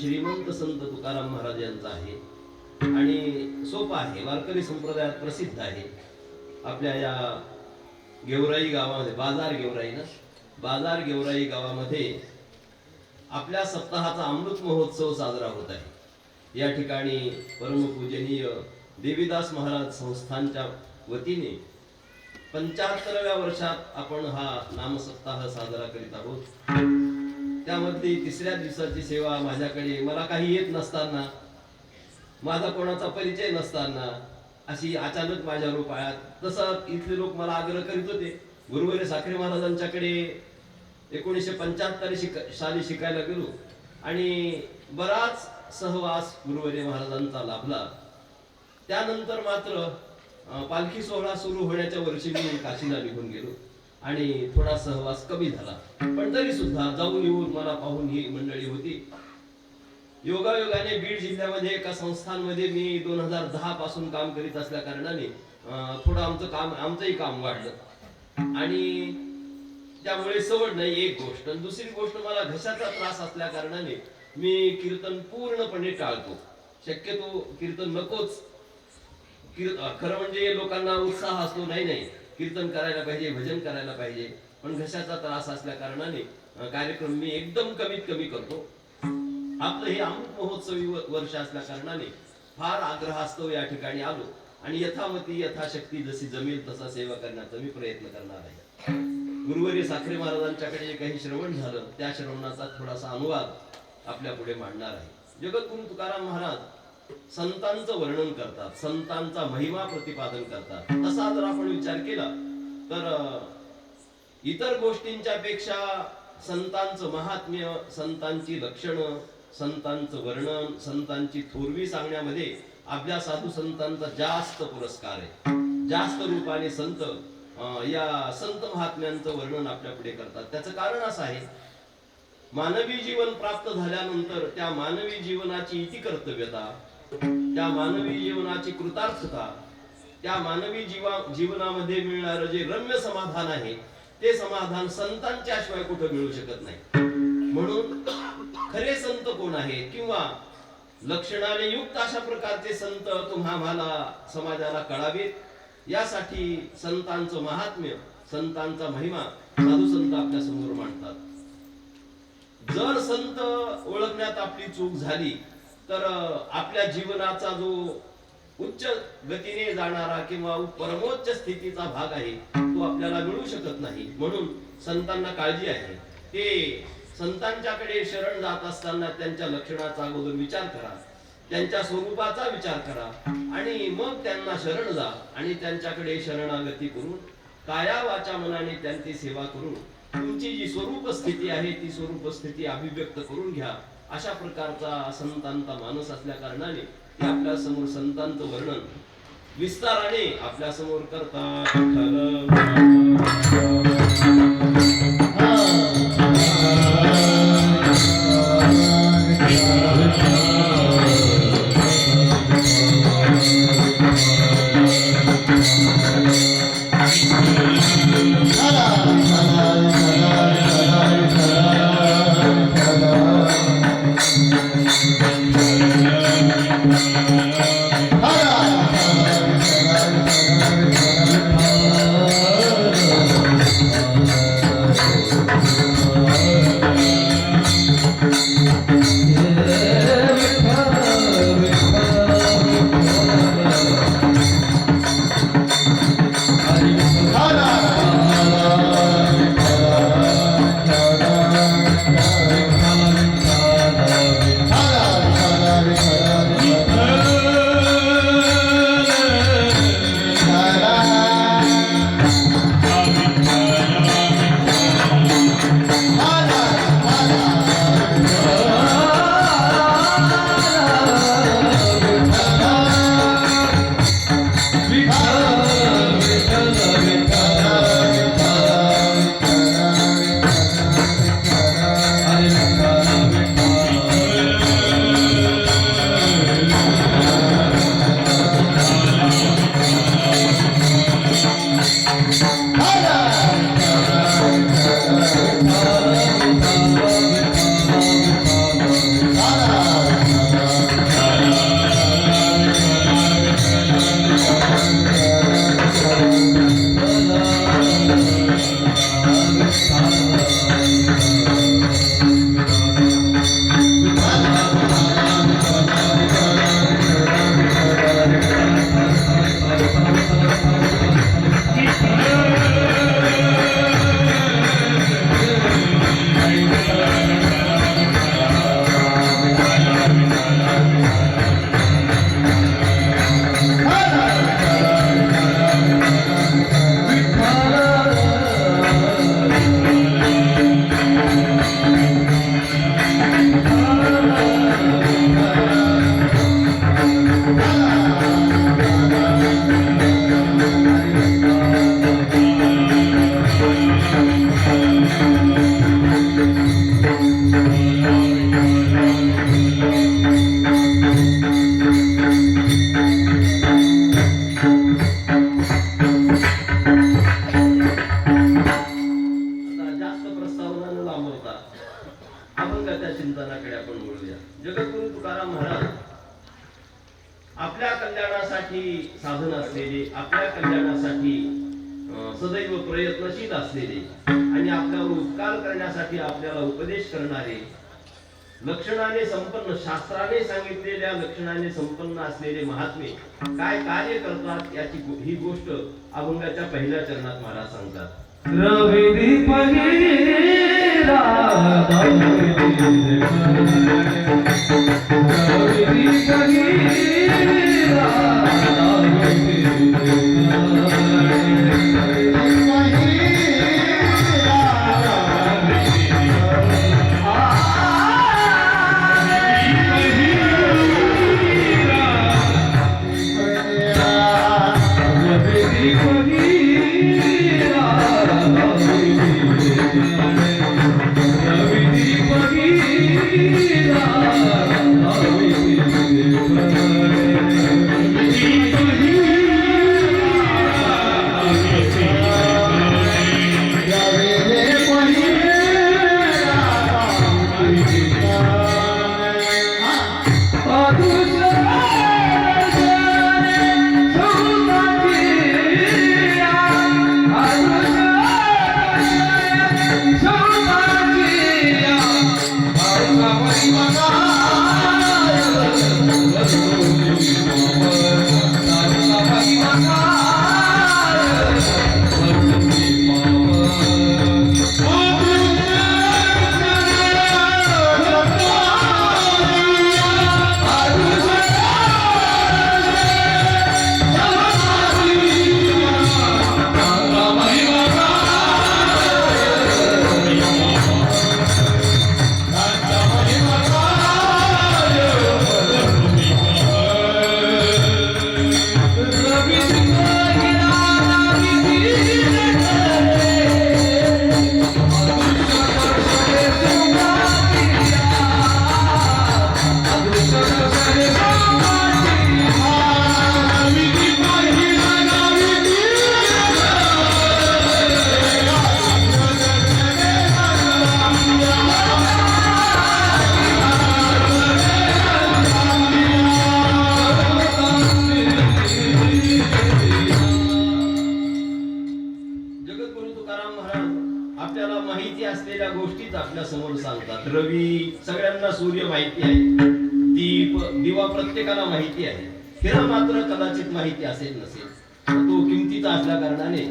श्रीमंत संत तुकाराम महाराज यांचा आहे. आणि सोपा आहे. वारकरी संप्रदायात प्रसिद्ध आहे. आपल्या या गेवराई गावामध्ये बाजार गेवराई ना? बाजार गेवराई गावामध्ये आपल्या सप्ताहाचा अमृत महोत्सव साजरा होत आहे. या ठिकाणी परमपूजनीय देवीदास महाराज संस्थानच्या वतीने पंच्याहत्तराव्या वर्षात आपण हा नामसप्ताह साजरा करीत आहोत. त्यामध्ये तिसऱ्या दिवसाची सेवा माझ्याकडे मला काही येत नसताना माझा कोणाचा परिचय नसताना अशी अचानक माझ्या रूपाळ्यात तसं इथले लोक मला आग्रह करीत होते गुरुवारी साखरे महाराजांच्याकडे एकोणीसशे पंच्याहत्तर शिक साली शिकायला गेलो आणि बराच सहवास गुरुवारी महाराजांचा लाभला. त्यानंतर मात्र पालखी सोहळा सुरू होण्याच्या वर्षी मी काशीला निघून गेलो. आणि थोडा सहवास कमी झाला. पण तरी सुद्धा जाऊन येऊन मला पाहून ही मंडळी होती. योगायोगाने बीड जिल्ह्यामध्ये एका संस्थांमध्ये मी दोन हजार दहा पासून काम करीत असल्या कारणाने थोडं आमचं काम आमचंही काम वाढलं. आणि त्यामुळे सवड नाही एक गोष्ट. आणि दुसरी गोष्ट मला घशाचा त्रास असल्या कारणाने मी कीर्तन पूर्णपणे टाळतो. शक्यतो कीर्तन नकोच. कीर- खरं म्हणजे लोकांना उत्साह असतो नाही नाही. कीर्तन करायला पाहिजे भजन करायला पाहिजे. पण घशाचा त्रास असल्या कारणाने कार्यक्रम मी एकदम कमीत कमी करतो. आपलं हे अमृत महोत्सवी वर्ष असल्या कारणाने फार आग्रहास्तव या ठिकाणी आलो. आणि यथामती यथाशक्ती जशी जमेल तसा सेवा करण्याचा मी प्रयत्न करणार आहे. गुरुवारी साखरे महाराजांच्याकडे जे काही श्रवण झालं त्या श्रवणाचा थोडासा अनुवाद आपल्या पुढे मांडणार आहे. जगद्गुरु तुकाराम महाराज संतांचं वर्णन करतात संतांचा महिमा प्रतिपादन करतात. तसा जर आपण विचार केला तर इतर गोष्टींच्या पेक्षा संतांचं महात्म्य संतांची लक्षणं संतांचं वर्णन संतांची थोरवी सांगण्यामध्ये आपल्या साधू संतांचा जास्त पुरस्कार आहे. जास्त रूपाने संत या संत महात्म्यांचं वर्णन आपल्या पुढे करतात. त्याचं कारण असं आहे मानवी जीवन प्राप्त झाल्यानंतर त्या मानवी जीवनाची इति कर्तव्यता त्या मानवी जीवनाची कृतार्थता त्या मानवी जीवा जीवनामध्ये मिळणारं जे रम्य समाधान आहे ते समाधान संतांच्या शिवाय कुठं मिळू शकत नाही. म्हणून खरे संत कोण आहेत किंवा लक्षणाने युक्त अशा प्रकारचे संत तुम्हाला समाजाला कळावेत यासाठी संतांचं महात्म्य संतांचा महिमा साधू संत आपल्यासमोर मांडतात. जर संत ओळखण्यात आपली चूक झाली तर आपल्या जीवनाचा जो उच्च गतीने जाणारा किंवा परमोच्च स्थितीचा भाग आहे तो आपल्याला मिळू शकत नाही. म्हणून संतांना काळजी आहे. ते संतांच्याकडे शरण जात असताना त्यांच्या लक्षणाचा अगोदर विचार करा. त्यांच्या स्वरूपाचा विचार करा. आणि मग त्यांना शरण जा आणि त्यांच्याकडे शरणागती करून काया वाचा मनाने त्यांची सेवा करून तुमची जी स्वरूप स्थिती आहे ती स्वरूप स्थिती अभिव्यक्त करून घ्या. अशा प्रकारचा संतांचा माणूस असल्या कारणाने ते आपल्यासमोर संतांचं वर्णन विस्ताराने आपल्यासमोर करतात. सदैव प्रयत्नशील असलेले आणि आपल्यावर उपकार करण्यासाठी आपल्याला उपदेश करणारे लक्षणाने संपन्न शास्त्राने सांगितलेल्या लक्षणाने संपन्न असलेले महात्मे काय कार्य करतात याची ही गोष्ट अभंगाच्या पहिल्या चरणात मला सांगतात. आपल्याला माहिती असलेल्या गोष्टीच आपल्यासमोर सांगतात. रवी सगळ्यांना सूर्य माहिती आहे. दीप दिवा प्रत्येकाला माहिती आहे. हिरा मात्र कदाचित माहिती असेल नसेल. तो किमतीचा असल्या कारणाने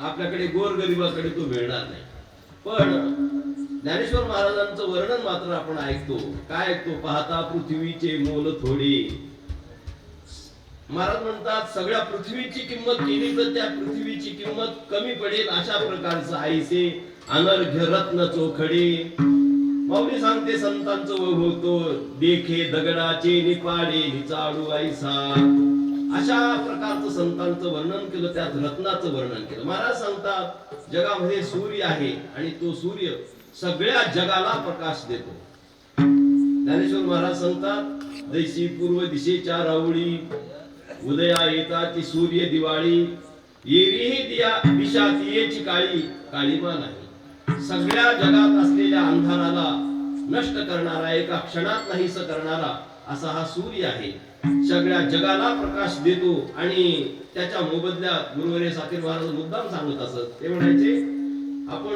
आपल्याकडे गोरगरिबाकडे तो मिळणार नाही. पण ज्ञानेश्वर महाराजांचं वर्णन मात्र आपण ऐकतो. काय ऐकतो? पाहता पृथ्वीचे मोल थोडे. महाराज म्हणतात सगळ्या पृथ्वीची किंमत केली तर त्या पृथ्वीची किंमत कमी पडेल अशा प्रकारचं आईसे अनर्घ्य रत्न चोखडे. माऊली सांगते संतांचं होतो देखे दगडाचे निपाडे हिचाडू आईसा. अशा प्रकारचं संतांचं वर्णन केलं त्यात रत्नाचं वर्णन केलं. महाराज सांगतात जगामध्ये सूर्य आहे आणि तो सूर्य सगळ्या जगाला प्रकाश देतो. ज्ञानेश्वर महाराज सांगतात दैशी पूर्व दिशेच्या राऊळी उदया येता ती सूर्य दिवाळी येरीही दिया दिशा काळी काळीमा नाही सगळ्या जगात असलेल्या अंधाराला नष्ट करणारा एका क्षणात नाहीस करणारा असा हा सूर्य आहे. सगळ्या जगाला प्रकाश देतो आणि त्याच्या मोबदल्यात गुरुवरे साकीर महाराज मुद्दाम सांगत असत. ते म्हणायचे आपण